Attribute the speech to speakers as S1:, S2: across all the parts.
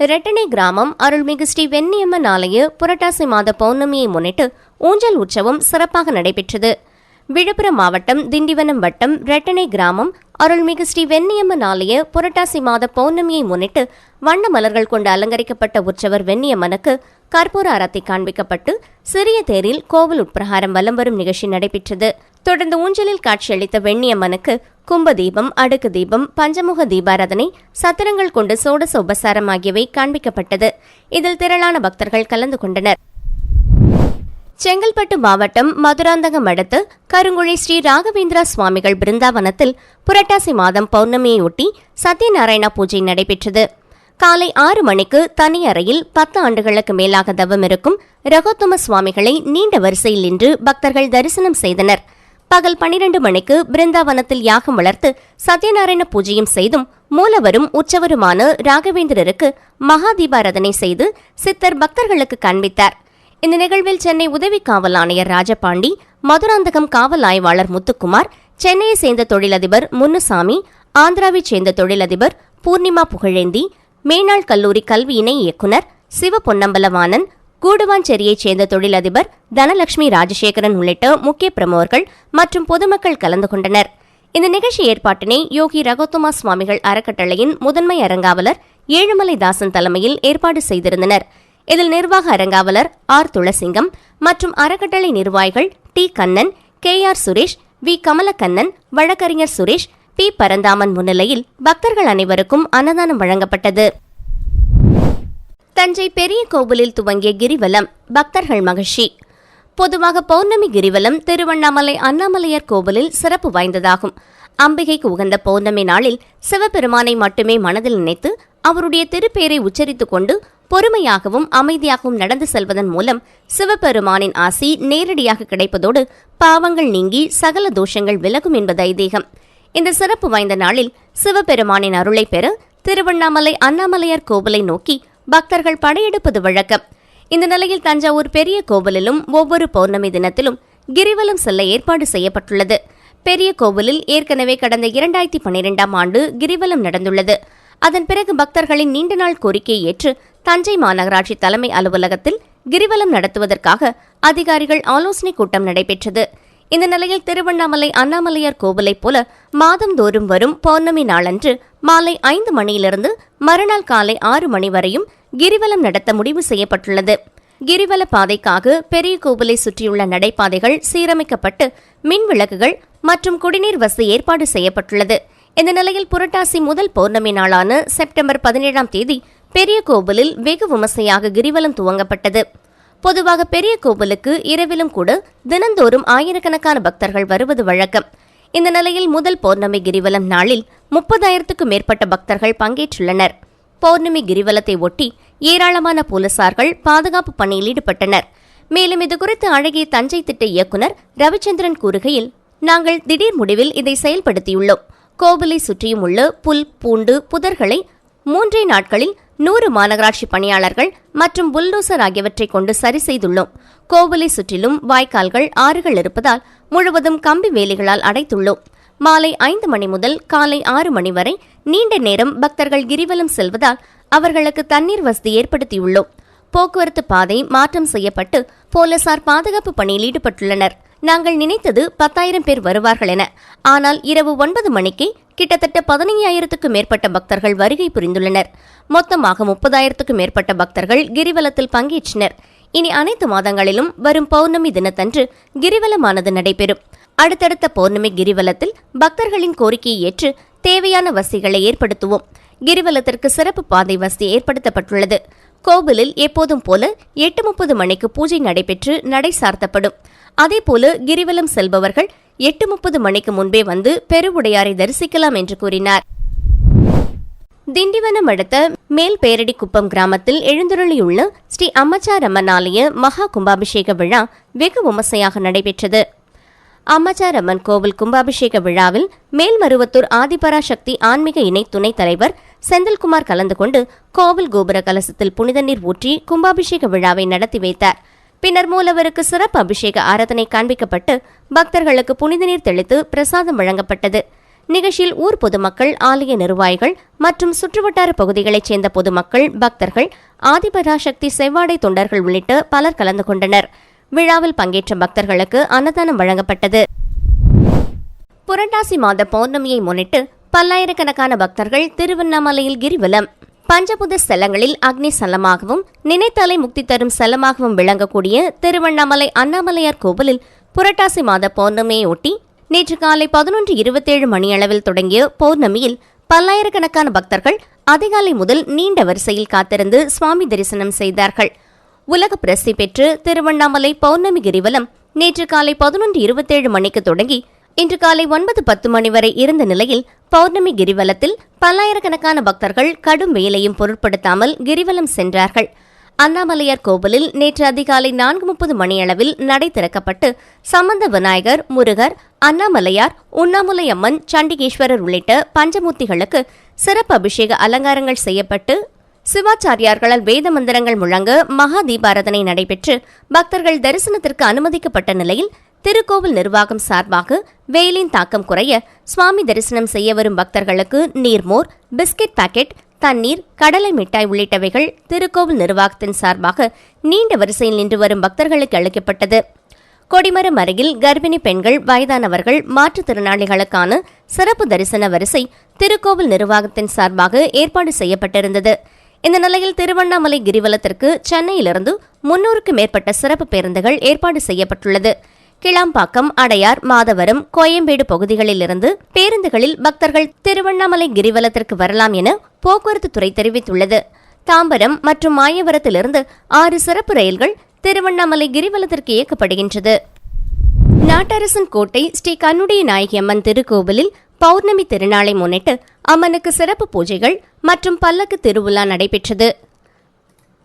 S1: ரெட்டனை கிராமம் அருள்மிகு ஸ்ரீ வெண்ணியம்மன் ஆலய புரட்டாசி மாத பௌர்ணமியை முன்னிட்டு ஊஞ்சல் உற்சவம் சிறப்பாக நடைபெற்றது. விழுப்புரம் மாவட்டம் திண்டிவனம் வட்டம் ரெட்டனை கிராமம் அருள்மிகு ஸ்ரீ வெண்ணியம்மன் ஆலய புரட்டாசி மாத பௌர்ணமியை முன்னிட்டு வண்ண மலர்கள் கொண்டு அலங்கரிக்கப்பட்ட உற்சவர் வெண்ணியம்மனுக்கு கற்பூர அறத்தை காண்பிக்கப்பட்டு சிறிய தேரில் கோவில் உட்பிரகாரம் வலம் வரும் நிகழ்ச்சி நடைபெற்றது. தொடர்ந்து ஊஞ்சலில் காட்சியளித்த வெண்ணியம்மனுக்கு கும்ப தீபம் அடுக்கு தீபம் பஞ்சமுக தீபாராதனை சத்திரங்கள் கொண்டு சோடச உபசாரம் ஆகியவை காண்பிக்கப்பட்டது. இதில் திரளான பக்தர்கள் கலந்து கொண்டனர். செங்கல்பட்டு மாவட்டம் மதுராந்தகம் அடுத்து கருங்குழி ஸ்ரீ ராகவேந்திரா சுவாமிகள் பிருந்தாவனத்தில் புரட்டாசி மாதம் பௌர்ணமியையொட்டி சத்யநாராயண பூஜை நடைபெற்றது. காலை ஆறு மணிக்கு தனி அறையில் பத்து ஆண்டுகளுக்கு மேலாக தவம் இருக்கும் ரகோத்தம சுவாமிகளை நீண்ட வரிசையில் நின்று பக்தர்கள் தரிசனம் செய்தனர். பகல் பனிரெண்டு மணிக்கு பிருந்தாவனத்தில் யாகம் வளர்த்து சத்யநாராயண பூஜையும் செய்தும் மூலவரும் உற்சவருமான ராகவேந்திரருக்கு மகா தீபாராதனை செய்து சித்தர் பக்தர்களுக்கு காண்பித்தார் இந்த நிகழ்வில் சென்னை உதவி காவல் ஆணையர் ராஜபாண்டி மதுராந்தகம் காவல் ஆய்வாளர் முத்துக்குமார் சென்னையை சேர்ந்த தொழிலதிபர் முன்னுசாமி ஆந்திராவைச் சேர்ந்த தொழிலதிபர் பூர்ணிமா புகழேந்தி மேனாள் கல்லூரி கல்வி இணை இயக்குனர் சிவ பொன்னம்பலவாணன் கூடுவாஞ்சேரியைச் சேர்ந்த தொழிலதிபர் தனலட்சுமி ராஜசேகரன் உள்ளிட்ட முக்கிய பிரமுகர்கள் மற்றும் பொதுமக்கள் கலந்து கொண்டனர். இந்த நிகழ்ச்சி ஏற்பாட்டினை யோகி ரகோத்துமா சுவாமிகள் அறக்கட்டளையின் முதன்மை அரங்காவலர் ஏழுமலை தாசன் தலைமையில் ஏற்பாடு செய்திருந்தனர். இதில் நிர்வாக அரங்காவலர் ஆர் துளசிங்கம் மற்றும் அறக்கட்டளை நிர்வாகிகள் T Kannan K R Suresh V Kamalakannan வழக்கறிஞர் சுரேஷ் பி பரந்தாமன் முன்னிலையில் பக்தர்கள் அனைவருக்கும் அன்னதானம் வழங்கப்பட்டது. தஞ்சை பெரிய கோவிலில் துவங்கிய கிரிவலம் பக்தர்கள் மகிழ்ச்சி. பொதுவாக பௌர்ணமி கிரிவலம் திருவண்ணாமலை அண்ணாமலையார் கோவிலில் சிறப்பு வாய்ந்ததாகும். அம்பிகைக்கு உகந்த பௌர்ணமி நாளில் சிவபெருமானை மட்டுமே மனதில் நினைத்து அவருடைய திருப்பெயரை உச்சரித்துக் கொண்டு பொறுமையாகவும் அமைதியாகவும் நடந்து செல்வதன் மூலம் சிவபெருமானின் ஆசி நேரடியாக கிடைப்பதோடு பாவங்கள் நீங்கி சகல தோஷங்கள் விலகும் என்பது ஐதீகம். இந்த சிறப்பு வாய்ந்த நாளில் சிவபெருமானின் அருளை பெற திருவண்ணாமலை அண்ணாமலையார் கோவிலை நோக்கி பக்தர்கள் படையெடுப்பது வழக்கம். இந்த நிலையில் தஞ்சாவூர் பெரிய கோவிலிலும் ஒவ்வொரு பௌர்ணமி தினத்திலும் கிரிவலம் செல்ல ஏற்பாடு செய்யப்பட்டுள்ளது. பெரிய கோவிலில் ஏற்கனவே கடந்த இரண்டாயிரத்தி பன்னிரெண்டாம் ஆண்டு கிரிவலம் நடந்துள்ளது. அதன் பிறகு பக்தர்களின் நீண்ட நாள் கோரிக்கையை ஏற்று தஞ்சை மாநகராட்சி தலைமை அலுவலகத்தில் கிரிவலம் நடத்துவதற்காக அதிகாரிகள் ஆலோசனை கூட்டம் நடைபெற்றது. இந்த நிலையில் திருவண்ணாமலை அண்ணாமலையார் கோவிலைப் போல மாதந்தோறும் வரும் பௌர்ணமி நாளன்று மாலை ஐந்து மணியிலிருந்து மறுநாள் காலை ஆறு மணி வரையும் கிரிவலம் நடத்த முடிவு செய்யப்பட்டுள்ளது. கிரிவல பாதைக்காக பெரிய கோவிலை சுற்றியுள்ள நடைபாதைகள் சீரமைக்கப்பட்டு மின் விளக்குகள் மற்றும் குடிநீர் வசதி ஏற்பாடு செய்யப்பட்டுள்ளது. இந்த நிலையில் புரட்டாசி முதல் பௌர்ணமி நாளான செப்டம்பர் பதினேழாம் தேதி பெரிய கோவிலில் வெகு விமர்சையாக கிரிவலம் துவங்கப்பட்டது. பொதுவாக பெரிய கோவிலுக்கு இரவிலும் கூட தினந்தோறும் ஆயிரக்கணக்கான பக்தர்கள் வருவது வழக்கம். இந்த நிலையில் முதல் பௌர்ணமி கிரிவலம் நாளில் முப்பதாயிரத்துக்கும் மேற்பட்ட பக்தர்கள் பங்கேற்றுள்ளனர். பௌர்ணமி கிரிவலத்தை ஒட்டி ஏராளமான போலீசார்கள் பாதுகாப்பு பணியில் ஈடுபட்டனர். மேலும் இதுகுறித்து அழகிய தஞ்சை திட்ட இயக்குநர் ரவிச்சந்திரன் கூறுகையில் நாங்கள் திடீர் முடிவில் இதை செயல்படுத்தியுள்ளோம். கோவிலை சுற்றியும் உள்ள புல் பூண்டு புதர்களை மூன்றே நாட்களில் நூறு மாநகராட்சி பணியாளர்கள் மற்றும் புல்டோசர் ஆகியவற்றை கொண்டு சரி செய்துள்ளோம். கோவிலை சுற்றிலும் வாய்க்கால்கள் ஆறுகள் இருப்பதால் முழுவதும் கம்பி வேலிகளால் அடைத்துள்ளோம். மாலை ஐந்து மணி முதல் காலை ஆறு மணி வரை நீண்ட நேரம் பக்தர்கள் கிரிவலம் செல்வதால் அவர்களுக்கு தண்ணீர் வசதி ஏற்படுத்தியுள்ளோம். போக்குவரத்து பாதை மாற்றம் செய்யப்பட்டு போலீசார் பாதுகாப்பு பணியில் ஈடுபட்டுள்ளனர். நாங்கள் நினைத்தது பத்தாயிரம் பேர் வருவார்கள் என. ஆனால் இரவு ஒன்பது மணிக்கு கிட்டத்தட்ட பதினைஞ்சாயிரத்துக்கும் மேற்பட்ட பக்தர்கள் வருகை புரிந்துள்ளனர். மொத்தமாக முப்பதாயிரத்துக்கும் மேற்பட்ட பக்தர்கள் கிரிவலத்தில் பங்கேற்றனர். இனி அனைத்து மாதங்களிலும் வரும் பௌர்ணமி தினத்தன்று கிரிவலமானது நடைபெறும். அடுத்தடுத்த பௌர்ணமி கிரிவலத்தில் பக்தர்களின் கோரிக்கையை ஏற்று தேவையான வசதிகளை ஏற்படுத்துவோம். கிரிவலத்திற்கு சிறப்பு பாதை வசதி ஏற்படுத்தப்பட்டுள்ளது. கோவிலில் எப்போதும் போல எட்டு முப்பது மணிக்கு பூஜை நடைபெற்று நடை சார்த்தப்படும். அதேபோல கிரிவலம் செல்பவர்கள் எட்டு முப்பது மணிக்கு முன்பே வந்து பெருவுடையாரை தரிசிக்கலாம் என்று கூறினார். திண்டிவனம் அடுத்த மேல் பேரடி குப்பம் கிராமத்தில் எழுந்துருளியுள்ள ஸ்ரீ அம்மச்சார் அம்மன் ஆலய மகா கும்பாபிஷேக விழா வெகு விமர்சையாக நடைபெற்றது. அம்மச்சார் அம்மன் கோவில் கும்பாபிஷேக விழாவில் மேல்மருவத்தூர் ஆதிபராசக்தி ஆன்மீக இணை துணைத் தலைவர் செந்தில்குமார் கலந்து கொண்டு கோவில் கோபுர கலசத்தில் புனித நீர் ஊற்றி கும்பாபிஷேக விழாவை நடத்தி வைத்தார். பின்னர் மூலவருக்கு சிறப்பு அபிஷேக ஆராதனை காண்பிக்கப்பட்டு பக்தர்களுக்கு புனித நீர் தெளித்து பிரசாதம் வழங்கப்பட்டது. நிகழ்ச்சியில் ஊர் பொதுமக்கள் ஆலய நிர்வாகிகள் மற்றும் சுற்றுவட்டார பகுதிகளைச் சேர்ந்த பொதுமக்கள் பக்தர்கள் ஆதிபராசக்தி செவ்வாடை தொண்டர்கள் உள்ளிட்ட பலர் கலந்து கொண்டனர். விழாவில் பங்கேற்ற பக்தர்களுக்கு அன்னதானம் வழங்கப்பட்டது. புரட்டாசி மாத பௌர்ணமியை முன்னிட்டு பல்லாயிரக்கணக்கான பக்தர்கள் திருவண்ணாமலையில் கிரிவலம். பஞ்சபுத ஸ்தலங்களில் அக்னி ஸ்தலமாகவும் நினைத்தாலை முக்தி தரும் ஸ்தலமாகவும் விளங்கக்கூடிய திருவண்ணாமலை அண்ணாமலையார் கோவிலில் புரட்டாசி மாத பௌர்ணமியையொட்டி நேற்று காலை பதினொன்று இருபத்தேழு மணியளவில் தொடங்கிய பௌர்ணமியில் பல்லாயிரக்கணக்கான பக்தர்கள் அதிகாலை முதல் நீண்ட வரிசையில் காத்திருந்து சுவாமி தரிசனம் செய்தார்கள். உலக பிரசித்தி பெற்று திருவண்ணாமலை பௌர்ணமி கிரிவலம் நேற்று காலை பதினொன்று இருபத்தேழு மணிக்கு தொடங்கி இன்று காலை ஒன்பது பத்து மணி வரை இருந்த நிலையில் பௌர்ணமி கிரிவலத்தில் பல்லாயிரக்கணக்கான பக்தர்கள் கடும் வெயிலையும் பொருட்படுத்தாமல் கிரிவலம் சென்றார்கள். அண்ணாமலையார் கோவிலில் நேற்று அதிகாலை நான்கு முப்பது மணியளவில் நடை திறக்கப்பட்டு சம்பந்த விநாயகர் முருகர் அண்ணாமலையார் உண்ணாமுலை அம்மன் சண்டிகேஸ்வரர் உள்ளிட்ட பஞ்சமூர்த்திகளுக்கு சிறப்பு அபிஷேக அலங்காரங்கள் செய்யப்பட்டு சிவாச்சாரியார்களால் வேத மந்திரங்கள் முழங்க மகா தீபாரதனை நடைபெற்று பக்தர்கள் தரிசனத்திற்கு அனுமதிக்கப்பட்ட நிலையில் திருக்கோவில் நிர்வாகம் சார்பாக வெயிலின் தாக்கம் குறைய சுவாமி தரிசனம் செய்ய வரும் பக்தர்களுக்கு நீர்மோர் பிஸ்கட் பாக்கெட் தண்ணீர் கடலை மிட்டாய் உள்ளிட்டவைகள் திருக்கோவில் நிர்வாகத்தின் சார்பாக நீண்ட வரிசையில் நின்று வரும் பக்தர்களுக்கு அளிக்கப்பட்டது. கொடிமரம் அருகில் கர்ப்பிணி பெண்கள் வயதானவர்கள் மாற்றுத்திறனாளிகளுக்கான சிறப்பு தரிசன வரிசை திருக்கோவில் நிர்வாகத்தின் சார்பாக ஏற்பாடு செய்யப்பட்டிருந்தது. இந்த நிலையில் திருவண்ணாமலை கிரிவலத்திற்கு சென்னையிலிருந்து முன்னூறுக்கு மேற்பட்ட சிறப்பு பேருந்துகள் ஏற்பாடு செய்யப்பட்டுள்ளது. கிளாம்பாக்கம் அடையார் மாதவரம் கோயம்பேடு பகுதிகளிலிருந்து பேருந்துகளில் பக்தர்கள் திருவண்ணாமலை கிரிவலத்திற்கு வரலாம் என போக்குவரத்து துறை தெரிவித்துள்ளது. தாம்பரம் மற்றும் மாயவரத்திலிருந்து ஆறு சிறப்பு ரயில்கள் திருவண்ணாமலை கிரிவலத்திற்கு இயக்கப்படுகின்றது. நாட்டரசன் கோட்டை ஸ்ரீ கண்ணுடைய நாயகி அம்மன் திருக்கோவிலில் பௌர்ணமி திருநாளை முன்னிட்டு அம்மனுக்கு சிறப்பு பூஜைகள் மற்றும் பல்லக்கு திருவிழா நடைபெற்றது.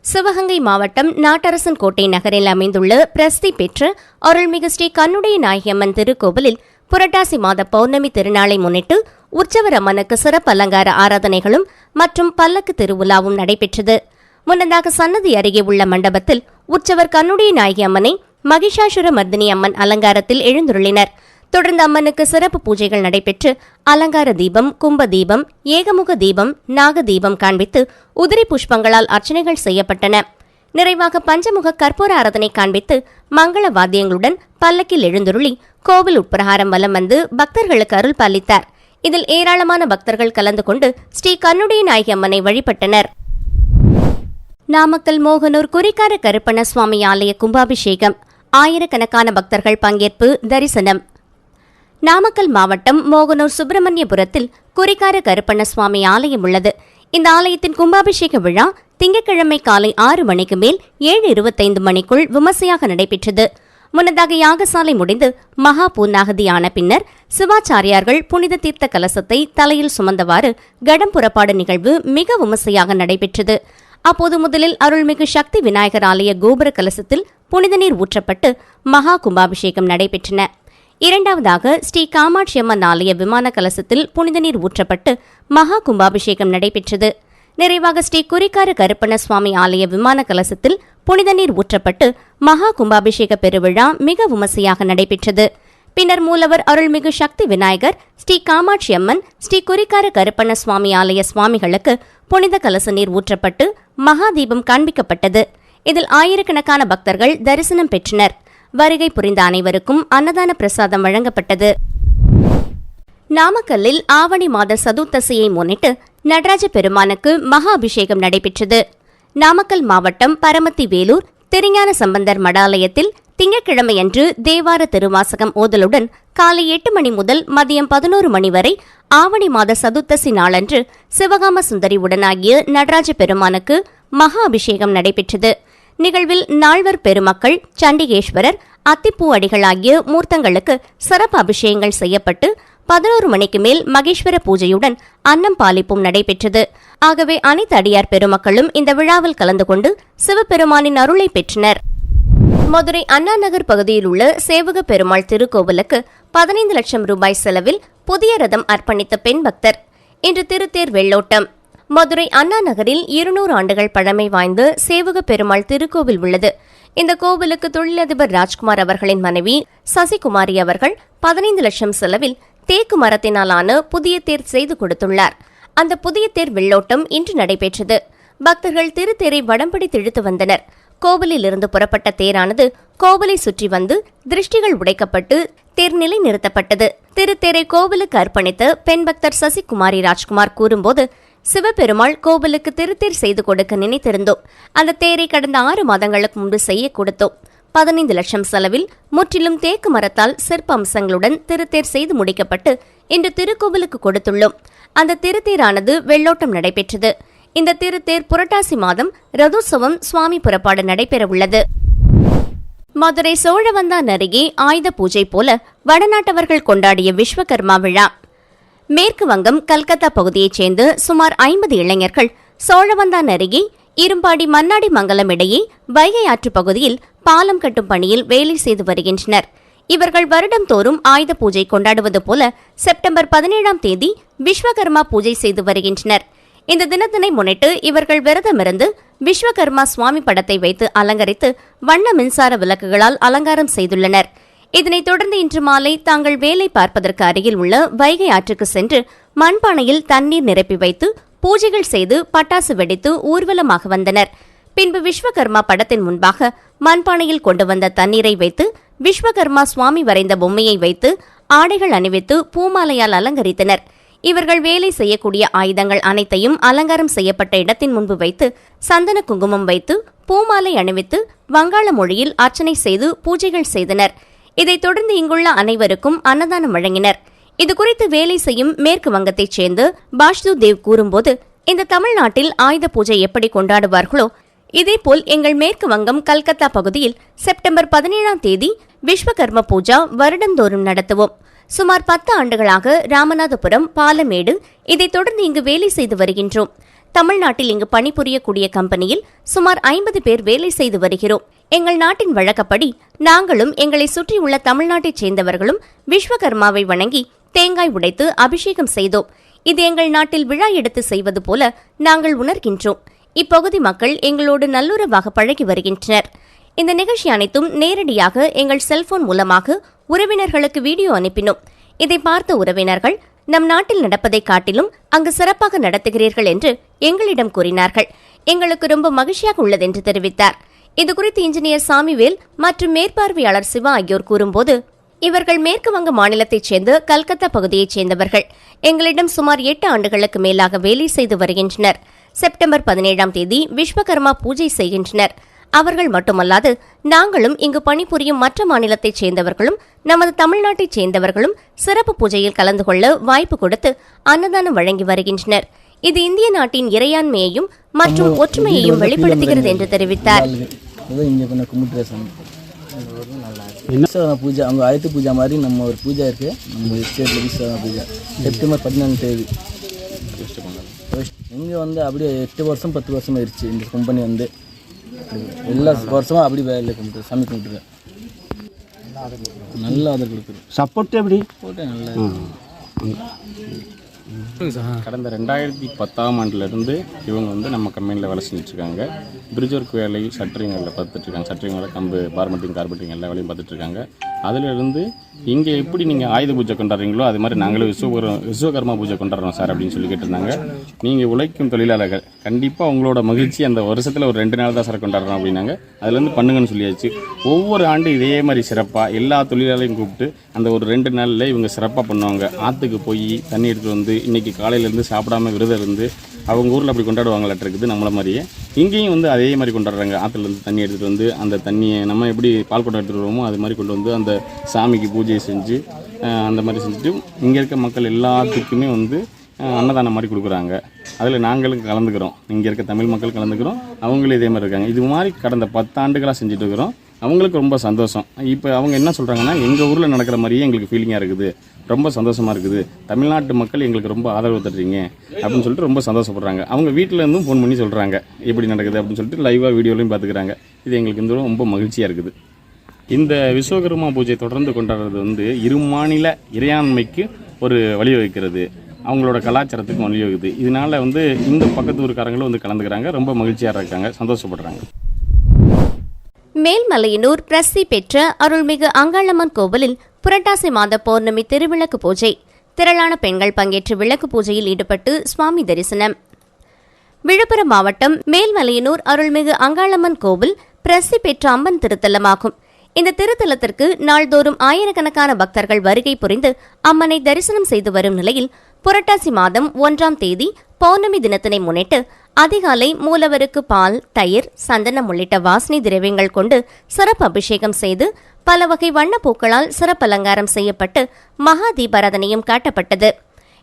S1: சிவகங்கை மாவட்டம் நாட்டரசன் கோட்டை நகரில் அமைந்துள்ள பிரசித்தி பெற்ற அருள்மிகு ஸ்ரீ கண்ணுடைய நாயகியம்மன் திருக்கோவிலில் புரட்டாசி மாத பௌர்ணமி திருநாளை முன்னிட்டு உற்சவர் அம்மனுக்கு சிறப்பு அலங்கார ஆராதனைகளும் மற்றும் பல்லக்கு திருவிழாவும் நடைபெற்றது. முன்னதாக சன்னதி அருகே உள்ள மண்டபத்தில் உற்சவர் கண்ணுடைய நாயகி அம்மனை மகிஷாசுர மர்தினி அம்மன் அலங்காரத்தில் எழுந்துள்ளினர் தொடர்ந்து அம்மனுக்கு சிறப்பு பூஜைகள் நடைபெற்று அலங்கார தீபம் கும்ப தீபம் ஏகமுக தீபம் நாக தீபம் காண்பித்து உதிரி புஷ்பங்களால் அர்ச்சனைகள் செய்யப்பட்டன. நிறைவாக பஞ்சமுக கற்பூர ஆராதனை காண்பித்து மங்கள வாத்தியங்களுடன் பல்லக்கில் எழுந்துருளி கோவில் உட்பிரகாரம் வலம் வந்து பக்தர்களுக்கு அருள் பாலித்தார். இதில் ஏராளமான பக்தர்கள் கலந்து கொண்டு ஸ்ரீ கண்ணுடைய நாயகி அம்மனை வழிபட்டனர். நாமக்கல் மோகனூர் குறிக்கார கருப்பண்ண சுவாமி ஆலய கும்பாபிஷேகம். ஆயிரக்கணக்கான பக்தர்கள் பங்கேற்பு தரிசனம். நாமக்கல் மாவட்டம் மோகனூர் சுப்பிரமணியபுரத்தில் குறிக்கார கருப்பண்ண சுவாமி ஆலயம் உள்ளது. இந்த ஆலயத்தின் கும்பாபிஷேக விழா திங்கட்கிழமை காலை ஆறு மணிக்கு மேல் ஏழு இருபத்தைந்து மணிக்குள் விமர்சையாக நடைபெற்றது. முன்னதாக யாகசாலை முடிந்து மகா பூர்ணாகதி ஆன பின்னர் சிவாச்சாரியார்கள் புனித தீர்த்த கலசத்தை தலையில் சுமந்தவாறு கடம் புறப்பாடு நிகழ்வு மிக விமர்சையாக நடைபெற்றது. அப்போது முதலில் அருள்மிகு சக்தி விநாயகர் ஆலய கோபுர கலசத்தில் புனித நீர் ஊற்றப்பட்டு மகா கும்பாபிஷேகம் நடைபெற்றன. இரண்டாவதாக ஸ்ரீ காமாட்சி அம்மன் ஆலய விமான கலசத்தில் புனித நீர் ஊற்றப்பட்டு மகா கும்பாபிஷேகம் நடைபெற்றது. நிறைவாக ஸ்ரீ குறிக்கார கருப்பண்ண சுவாமி ஆலய விமான கலசத்தில் புனித நீர் ஊற்றப்பட்டு மகா கும்பாபிஷேக பெருவிழா மிக விமர்சையாக நடைபெற்றது. பின்னர் மூலவர் அருள்மிகு சக்தி விநாயகர் ஸ்ரீ காமாட்சி அம்மன் ஸ்ரீ குறிக்கார கருப்பண்ண சுவாமி ஆலய சுவாமிகளுக்கு புனித கலச நீர் ஊற்றப்பட்டு மகா தீபம் காண்பிக்கப்பட்டது. இதில் ஆயிரக்கணக்கான பக்தர்கள் தரிசனம் பெற்றனர். வருகை புரிந்த அனைவருக்கும் அன்னதான பிரசாதம் வழங்கப்பட்டது. நாமக்கல்லில் ஆவணி மாத சதுர்த்தசியை முன்னிட்டு நடராஜ பெருமானுக்கு மகா அபிஷேகம் நடைபெற்றது. நாமக்கல் மாவட்டம் பரமத்தி வேலூர் திருஞான சம்பந்தர் மடாலயத்தில் திங்கட்கிழமையன்று தேவார திருவாசகம் ஓதலுடன் காலை எட்டு மணி முதல் மதியம் பதினோரு மணி வரை ஆவணி மாத சதுர்த்தசி நாளன்று சிவகாம சுந்தரி உடனாகிய நடராஜ பெருமானுக்கு மகா அபிஷேகம் நடைபெற்றது. நிகழ்வில் நால்வர் பெருமக்கள் சண்டிகேஸ்வரர் அத்திப்பூ அடிகள் ஆகிய மூர்த்தங்களுக்கு சிறப்பு அபிஷேகங்கள் செய்யப்பட்டு பதினோரு மணிக்கு மேல் மகேஸ்வர பூஜையுடன் அன்னம் பாலிப்பும் நடைபெற்றது. ஆகவே அனைத்து அடியார் பெருமக்களும் இந்த விழாவில் கலந்து கொண்டு சிவபெருமானின் அருளை பெற்றனர். மதுரை அண்ணா நகர் பகுதியில் உள்ள சேவக பெருமாள் திருக்கோவிலுக்கு பதினைந்து லட்சம் ரூபாய் செலவில் புதிய ரதம் அர்ப்பணித்த பெண் பக்தர். இன்று திருத்தேர் வெள்ளோட்டம். மதுரை அண்ணா நகரில் இருநூறு ஆண்டுகள் பழமை வாய்ந்த சேவக பெருமாள் திருக்கோவில் உள்ளது. இந்த கோவிலுக்கு தொழிலதிபர் ராஜ்குமார் அவர்களின் மனைவி சசிகுமாரி அவர்கள் பதினைந்து லட்சம் செலவில் தேக்கு மரத்தினாலான புதிய தேர் செய்து கொடுத்துள்ளார். அந்த புதிய தேர் வெள்ளோட்டம் இன்று நடைபெற்றது. பக்தர்கள் திருத்தேரை வடம்படி திழுத்து வந்தனர். கோவிலில் இருந்து புறப்பட்ட தேரானது கோவிலை சுற்றி வந்து திருஷ்டிகள் உடைக்கப்பட்டு தேர் நிலை நிறுத்தப்பட்டது திருத்தேரை கோவிலுக்கு அர்ப்பணித்த பெண் பக்தர் சசிகுமாரி ராஜ்குமார் கூறும்போது சிவபெருமாள் கோவிலுக்கு திருத்தேர் செய்து கொடுக்க நினைத்திருந்தோம். அந்த தேரை கடந்த ஆறு மாதங்களுக்கு முன்பு செய்ய கொடுத்தோம். பதினைந்து லட்சம் செலவில் முற்றிலும் தேக்கு மரத்தால் சிற்ப அம்சங்களுடன் திருத்தேர் செய்து முடிக்கப்பட்டு இன்று திருக்கோவிலுக்கு கொடுத்துள்ளோம். அந்த திருத்தேரானது வெள்ளோட்டம் நடைபெற்றது. இந்த திருத்தேர் புரட்டாசி மாதம் ரதோத்சவம் சுவாமி புறப்பாடு நடைபெறவுள்ளது. மதுரை சோழவந்தான் அருகே ஆயுத பூஜை போல வடநாட்டவர்கள் கொண்டாடிய விஸ்வகர்மா விழா. மேற்கு வங்கம் கல்கத்தா பகுதியைச் சேர்ந்த சுமார் ஐம்பது இளைஞர்கள் சோழவந்தான் அருகே இரும்பாடி மன்னாடி மங்கலம் இடையே வைகை ஆற்று பகுதியில் பாலம் கட்டும் பணியில் வேலை செய்து வருகின்றனர். இவர்கள் வருடம் தோறும் ஆயுத பூஜை கொண்டாடுவது போல செப்டம்பர் பதினேழாம் தேதி விஸ்வகர்மா பூஜை செய்து வருகின்றனர். இந்த தினத்தினை முன்னிட்டு இவர்கள் விரதமிருந்து விஸ்வகர்மா சுவாமி படத்தை வைத்து அலங்கரித்து வண்ண மின்சார விளக்குகளால் அலங்காரம் செய்துள்ளனர். இதனைத் தொடர்ந்து இன்று மாலை தாங்கள் வேலை பார்ப்பதற்கு அருகில் உள்ள வைகை ஆற்றுக்கு சென்று மண்பானையில் தண்ணீர் நிரப்பி வைத்து பூஜைகள் செய்து பட்டாசு வெடித்து ஊர்வலமாக வந்தனர். பின்பு விஸ்வகர்மா படத்தின் முன்பாக மண்பானையில் கொண்டு வந்த தண்ணீரை வைத்து விஸ்வகர்மா சுவாமி வரைந்த பொம்மையை வைத்து ஆடைகள் அணிவித்து பூமாலையால் அலங்கரித்தனர். இவர்கள் வேலை செய்யக்கூடிய ஆயுதங்கள் அனைத்தையும் அலங்காரம் செய்யப்பட்ட இடத்தின் முன்பு வைத்து சந்தன குங்குமம் வைத்து பூமாலை அணிவித்து வங்காள மொழியில் அர்ச்சனை செய்து பூஜைகள் செய்தனர். இதைத் தொடர்ந்து இங்குள்ள அனைவருக்கும் அன்னதானம் வழங்கினர். இதுகுறித்து வேலை செய்யும் மேற்கு வங்கத்தைச் சேர்ந்த பாஷ்து தேவ் கூறும்போது இந்த தமிழ்நாட்டில் ஆயுத பூஜை எப்படி கொண்டாடுவார்களோ இதேபோல் எங்கள் மேற்கு வங்கம் கல்கத்தா பகுதியில் செப்டம்பர் பதினேழாம் தேதி விஸ்வகர்ம பூஜா வருடந்தோறும் நடத்துவோம். சுமார் பத்து ஆண்டுகளாக ராமநாதபுரம் பாலமேடு இதைத் தொடர்ந்து இங்கு வேலை செய்து வருகின்றோம். தமிழ்நாட்டில் இங்கு பணிபுரியக்கூடிய கம்பெனியில் சுமார் ஐம்பது பேர் வேலை செய்து வருகிறோம். எங்கள் நாட்டின் வழக்கப்படி நாங்களும் எங்களை சுற்றியுள்ள தமிழ்நாட்டைச் சேர்ந்தவர்களும் விஸ்வகர்மாவை வணங்கி தேங்காய் உடைத்து அபிஷேகம் செய்தோம். இது எங்கள் நாட்டில் விழா எடுத்து செய்வது போல நாங்கள் உணர்கின்றோம். இப்பகுதி மக்கள் எங்களோடு நல்லுறவாக பழகி வருகின்றனர். இந்த நிகழ்ச்சி அனைத்தும் நேரடியாக எங்கள் செல்போன் மூலமாக உறவினர்களுக்கு வீடியோ அனுப்பினோம். இதை பார்த்த உறவினர்கள் நம் நாட்டில் நடப்பதை காட்டிலும் அங்கு சிறப்பாக நடத்துகிறீர்கள் என்று எங்களிடம் கூறினார்கள். எங்களுக்கு ரொம்ப மகிழ்ச்சியாக உள்ளது என்று தெரிவித்தார். இதுகுறித்து இன்ஜினியர் சாமிவேல் மற்றும் மேற்பார்வையாளர் சிவா ஆகியோர் கூறும்போது இவர்கள் மேற்கு வங்க மாநிலத்தைச் சேர்ந்த கல்கத்தா பகுதியைச் சேர்ந்தவர்கள். எங்களிடம் சுமார் எட்டு ஆண்டுகளுக்கு மேலாக வேலை செய்து வருகின்றனர். செப்டம்பர் பதினேழாம் தேதி விஸ்வகர்மா பூஜை செய்கின்றனர். அவர்கள் மட்டுமல்லாது நாங்களும் இங்கு பணிபுரியும் மற்ற மாநிலத்தைச் சேர்ந்தவர்களும் நமது தமிழ்நாட்டைச் சேர்ந்தவர்களும் சிறப்பு பூஜையில் கலந்து கொள்ள வாய்ப்பு கொடுத்து அன்னதானம் வழங்கி வருகின்றனர். இது இந்திய நாட்டின் இறையாண்மையையும் மற்றும் ஒற்றுமையையும் வெளிப்படுத்துகிறது என்று தெரிவித்தார்.
S2: ஏதோ இங்கே கொஞ்சம் கும்பிட்டு சாமி விஸ்வகர்மா பூஜை அவங்க ஆயுத பூஜா மாதிரி நம்ம ஒரு பூஜை இருக்கு. நம்ம ஸ்டேட்டில் பூஜை. செப்டம்பர் பதினாலு தேதி. இங்கே வந்து அப்படியே எட்டு வருஷம் பத்து வருஷம் ஆயிடுச்சு இந்த கம்பெனி வந்து. எல்லா வருஷமும் அப்படி வேலை கும்பிட்டு சாமி கும்பிட்டுரு நல்ல ஆதரவு கொடுக்குது.
S3: சப்போர்ட் எப்படி?
S2: போட்டு நல்லா
S4: கடந்த ரெண்டாயிரத்தி பத்தாம் ஆண்டுலேருந்து இவங்க வந்து நம்ம கம்பெனியில் வேலை செஞ்சுட்ருக்காங்க. பிரிட்ஜ் ஒர்க் வேலை ஷட்டரிங் வேலை பார்த்துட்ருக்காங்க. ஷட்டரிங் வேலை கம்பு பார்மெட்டிங் கார்பெட்டிங் எல்லா வேலையும் பார்த்துட்ருக்காங்க. அதிலிருந்து இங்கே எப்படி நீங்கள் ஆயுத பூஜை கொண்டாடுறீங்களோ அது மாதிரி நாங்களும் விஸ்வகர் விஸ்வகர்மா பூஜை கொண்டாடுறோம் சார் அப்படின்னு சொல்லி கேட்டிருந்தாங்க. நீங்கள் உழைக்கும் தொழிலாளர்கள் கண்டிப்பாக உங்களோட மகிழ்ச்சி அந்த வருஷத்தில் ஒரு ரெண்டு நாள் தான் சார் கொண்டாடுறோம் அப்படின்னாங்க. அதுலேருந்து பண்ணுங்கன்னு சொல்லியாச்சு. ஒவ்வொரு ஆண்டு இதே மாதிரி சிறப்பாக எல்லா தொழிலாளையும் கூப்பிட்டு அந்த ஒரு ரெண்டு நாளில் இவங்க சிறப்பாக பண்ணுவாங்க. ஆற்றுக்கு போய் தண்ணி எடுத்துகிட்டு வந்து இன்றைக்கி காலையிலேருந்து சாப்பிடாம விரதம் இருந்து அவங்க ஊரில் அப்படி கொண்டாடுவாங்களாட்டு இருக்குது நம்மள மாதிரியே. இங்கேயும் வந்து அதே மாதிரி கொண்டாடுறாங்க. ஆற்றுலேருந்து தண்ணி எடுத்துகிட்டு வந்து அந்த தண்ணியை நம்ம எப்படி பால் குடம் எடுத்துகிட்டு வருவோமோ அது மாதிரி கொண்டு வந்து அந்த சாமிக்கு பூஜை செஞ்சு அந்த மாதிரி செஞ்சுட்டு இங்கே இருக்க மக்கள் எல்லாத்துக்குமே வந்து அன்னதானம் மாதிரி கொடுக்குறாங்க. அதில் நாங்களும் கலந்துக்கிறோம். இங்கே இருக்க தமிழ் மக்கள் கலந்துக்கிறோம். அவங்களும் இதே மாதிரி இருக்காங்க. இது மாதிரி கடந்த பத்தாண்டுகளாக செஞ்சுட்டு இருக்கிறோம். அவங்களுக்கு ரொம்ப சந்தோஷம். இப்போ அவங்க என்ன சொல்கிறாங்கன்னா எங்கள் ஊரில் நடக்கிற மாதிரியே எங்களுக்கு ஃபீலிங்காக இருக்குது. ரொம்ப சந்தோஷமாக இருக்குது. தமிழ்நாட்டு மக்கள் எங்களுக்கு ரொம்ப ஆதரவு தர்றீங்க அப்படின்னு சொல்லிட்டு ரொம்ப சந்தோஷப்படுறாங்க. அவங்க வீட்டில் இருந்தும் ஃபோன் பண்ணி சொல்கிறாங்க எப்படி நடக்குது அப்படின்னு சொல்லிட்டு லைவாக வீடியோலையும் பார்த்துக்கிறாங்க இது எங்களுக்கு இந்த ரொம்ப மகிழ்ச்சியாக இருக்குது. இந்த விஸ்வகர்மா பூஜை தொடர்ந்து கொண்டாடுறது வந்து இரு மாநில இறையாண்மைக்கு ஒரு வழிவகுக்கிறது. அவங்களோட கலாச்சாரத்துக்கும் வழிவகுது இதனால் வந்து இந்த பக்கத்து ஊருக்காரங்களும் வந்து கலந்துக்கிறாங்க. ரொம்ப மகிழ்ச்சியாக இருக்காங்க. சந்தோஷப்படுறாங்க.
S1: மேல்மலையனூர் பிரசி பெற்ற அருள்மிகு அங்காளம்மன் கோவிலில் புரட்டாசி மாத பௌர்ணமி திருவிளக்கு பூஜை. திரளான பெண்கள் பங்கேற்று விளக்கு பூஜையில் ஈடுபட்டு சுவாமி தரிசனம். விழுப்புரம் மாவட்டம் மேல்மலையனூர் அருள்மிகு அங்காளம்மன் கோவில் பிரசி பெற்ற அம்மன் திருத்தலமாகும். இந்த திருத்தலத்திற்கு நாள்தோறும் ஆயிரக்கணக்கான பக்தர்கள் வருகை புரிந்து அம்மனை தரிசனம் செய்து வரும் நிலையில் புரட்டாசி மாதம் ஒன்றாம் தேதி பௌர்ணமி தினத்தினை முன்னிட்டு அதிகாலை மூலவருக்கு பால் தயிர் சந்தனம் உள்ளிட்ட வாசனை திரவியங்கள் கொண்டு சிறப்பு அபிஷேகம் செய்து பல வகை வண்ணப்பூக்களால் சிறப்பு அலங்காரம் செய்யப்பட்டு மகா தீபாராதனையும் காட்டப்பட்டது.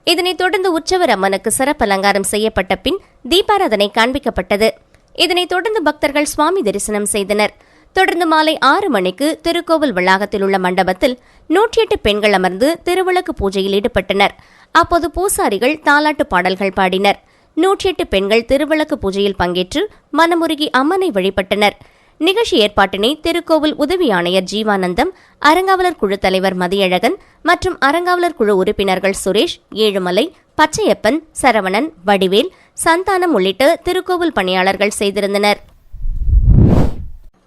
S1: இதனைத் தொடர்ந்து உற்சவர் அம்மனுக்கு சிறப்பு அலங்காரம் செய்யப்பட்ட பின் தீபாராதனை காண்பிக்கப்பட்டது. இதனைத் தொடர்ந்து பக்தர்கள் சுவாமி தரிசனம் செய்தனர். தொடர்ந்து மாலை ஆறு மணிக்கு திருக்கோவில் வளாகத்தில் உள்ள மண்டபத்தில் நூற்றி எட்டு பெண்கள் அமர்ந்து திருவிளக்கு பூஜையில் ஈடுபட்டனர். அப்போது பூசாரிகள் தாலாட்டு பாடல்கள் பாடினர். நூற்றி எட்டு பெண்கள் திருவிளக்கு பூஜையில் பங்கேற்று மனமுருகி அம்மனை வழிபட்டனர். நிகழ்ச்சி ஏற்பாட்டினை திருக்கோவில் உதவி ஆணையர் ஜீவானந்தம் அறங்காவலர் குழு தலைவர் மதியழகன் மற்றும் அறங்காவலர் குழு உறுப்பினர்கள் சுரேஷ் ஏழுமலை பச்சையப்பன் சரவணன் வடிவேல் சந்தானம் உள்ளிட்ட திருக்கோவில் பணியாளர்கள் செய்திருந்தனர்.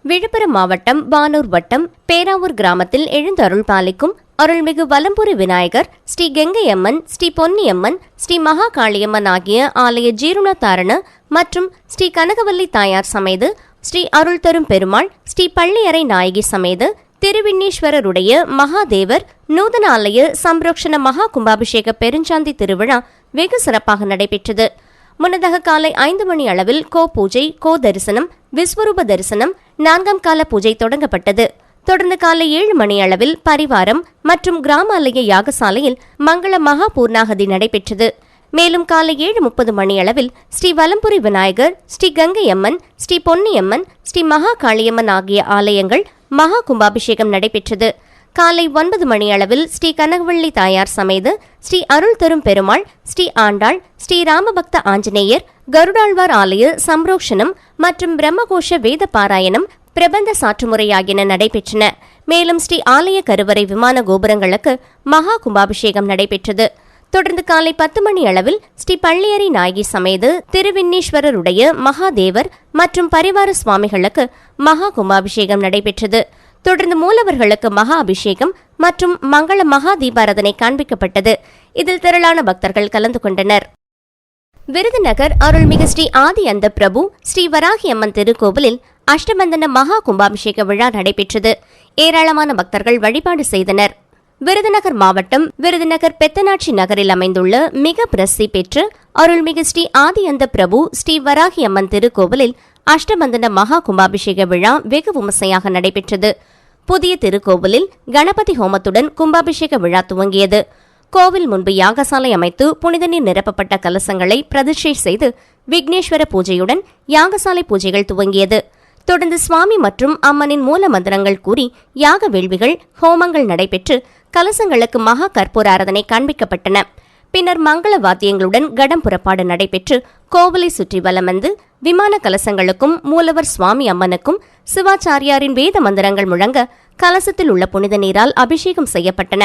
S1: விழுப்புரம் மாவட்டம் வானூர் வட்டம் பேராவூர் கிராமத்தில் எழுந்தருள் பாலிக்கும் அருள்மிகு வலம்புரி விநாயகர் ஸ்ரீ கெங்கையம்மன் ஸ்ரீ பொன்னியம்மன் ஸ்ரீ மகா காளியம்மன் ஆகிய ஆலய ஜீரணோத்தாரண மற்றும் ஸ்ரீ கனகவல்லி தாயார் சமேது ஸ்ரீ அருள் தரும் பெருமாள் ஸ்ரீ பள்ளியறை நாயகி சமேது திருவிண்ணீஸ்வரருடைய மகாதேவர் நூதன ஆலய சம்ரோக்ஷண மகா கும்பாபிஷேக பெருஞ்சாந்தி திருவிழா வெகு சிறப்பாக நடைபெற்றது. முன்னதாக காலை ஐந்து மணி அளவில் கோ பூஜை கோ தரிசனம் விஸ்வரூப தரிசனம் நான்காம் கால பூஜை தொடங்கப்பட்டது. தொடர்ந்து காலை ஏழு மணி அளவில் பரிவாரம் மற்றும் கிராம ஆலய யாகசாலையில் மங்கள மகா பூர்ணாகதி நடைபெற்றது. மேலும் காலை ஏழு முப்பது மணி அளவில் ஸ்ரீ வலம்புரி விநாயகர் ஸ்ரீ கங்கையம்மன் ஸ்ரீ பொன்னியம்மன் ஸ்ரீ மகா காளியம்மன் ஆகிய ஆலயங்கள் மகா கும்பாபிஷேகம் நடைபெற்றது. காலை ஒன்பது மணி அளவில் ஸ்ரீ கனகவள்ளி தாயார் சமேது ஸ்ரீ அருள் தரும் பெருமாள் ஸ்ரீ ஆண்டாள் ஸ்ரீ ராமபக்த ஆஞ்சநேயர் கருடாழ்வார் ஆலய சம்ரோஷனம் மற்றும் பிரம்மகோஷ வேத பாராயணம் பிரபந்த சாற்றுமுறையாகியன நடைபெற்றன. மேலும் ஸ்ரீ ஆலய கருவறை விமான கோபுரங்களுக்கு மகா கும்பாபிஷேகம் நடைபெற்றது. தொடர்ந்து காலை பத்து மணி அளவில் ஸ்ரீ பள்ளியறை நாயகி சமேது திருவிண்ணீஸ்வரருடைய மகாதேவர் மற்றும் பரிவார சுவாமிகளுக்கு மகா கும்பாபிஷேகம் நடைபெற்றது. தொடர்ந்து மூலவர்களுக்கு மகா அபிஷேகம் மற்றும் மங்கள மகா தீபாரதனை காண்பிக்கப்பட்டது. இதில் திரளான பக்தர்கள் கலந்து கொண்டனர். விருதுநகர் அருள்மிகு ஸ்ரீ ஆதி அந்த பிரபு ஸ்ரீ வராகி அம்மன் திருக்கோவிலில் அஷ்டமந்தன மகா கும்பாபிஷேக விழா நடைபெற்றது. ஏராளமான பக்தர்கள் வழிபாடு செய்தனர். விருதுநகர் மாவட்டம் விருதுநகர் பெத்தனாட்சி நகரில் அமைந்துள்ள மிக பிரசித்தி பெற்று அருள்மிகு ஸ்ரீ ஆதி அந்த பிரபு ஸ்ரீ வராகி அம்மன் திருக்கோவிலில் அஷ்டமந்தன மகா கும்பாபிஷேக விழா வெகு விமர்சையாக நடைபெற்றது. புதிய திருக்கோவிலில் கணபதி ஹோமத்துடன் கும்பாபிஷேக விழா துவங்கியது. கோவில் முன்பு யாகசாலை அமைத்து புனித நீர் நிரப்பப்பட்ட கலசங்களை பிரதிஷ்டை செய்து விக்னேஸ்வர பூஜையுடன் யாகசாலை பூஜைகள் துவங்கியது. தொடர்ந்து சுவாமி மற்றும் அம்மனின் மூல மந்திரங்கள் கூறி யாக வேள்விகள் ஹோமங்கள் நடைபெற்று கலசங்களுக்கு மகா கற்பூர ஆராதனை காண்பிக்கப்பட்டன. பின்னர் மங்கள வாத்தியங்களுடன் கடம் புறப்பாடு நடைபெற்று கோவிலை சுற்றி வலம் வந்து விமான கலசங்களுக்கும் மூலவர் சுவாமி அம்மனுக்கும் சிவாச்சாரியாரின் வேத மந்திரங்கள் முழங்க கலசத்தில் உள்ள புனித நீரால் அபிஷேகம் செய்யப்பட்டன.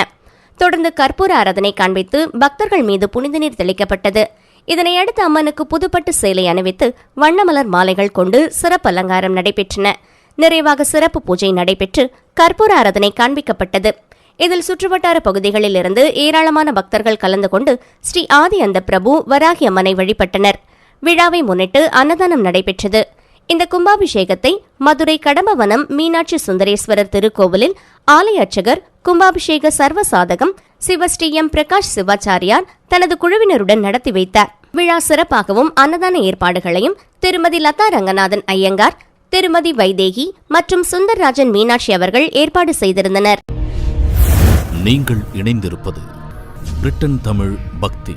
S1: தொடர்ந்து கற்பூர ஆராதனை காண்பித்து பக்தர்கள் மீது புனித நீர் தெளிக்கப்பட்டது. இதனையடுத்து அம்மனுக்கு புதுப்பட்டு சேலை அணிவித்து வண்ணமலர் மாலைகள் கொண்டு சிறப்பு அலங்காரம் நடைபெற்றன. நிறைவாக சிறப்பு பூஜை நடைபெற்று கற்பூர ஆராதனை காண்பிக்கப்பட்டது. இதில் சுற்றுவட்டார பகுதிகளில் இருந்து ஏராளமான பக்தர்கள் கலந்து கொண்டு ஸ்ரீ ஆதி அந்த பிரபு வராகி அம்மனை வழிபட்டனர். விழாவை முன்னிட்டு அன்னதானம் நடைபெற்றது. இந்த கும்பாபிஷேகத்தை மதுரை கடம்பவனம் மீனாட்சி சுந்தரேஸ்வரர் திருக்கோவிலில் ஆலய அர்ச்சகர் கும்பாபிஷேக சர்வசாதகம் சிவஸ்ரீ எம். பிரகாஷ் சிவாச்சாரியார் தனது குழுவினருடன் நடத்தி வைத்தார். விழா சிறப்பாகவும் அன்னதான ஏற்பாடுகளையும் திருமதி லதா ரங்கநாதன் ஐயங்கார் திருமதி வைதேகி மற்றும் சுந்தர்ராஜன் மீனாட்சி அவர்கள் ஏற்பாடு செய்திருந்தனர்.
S3: நீங்கள் இணைந்திருப்பது பிரிட்டன் தமிழ் பக்தி.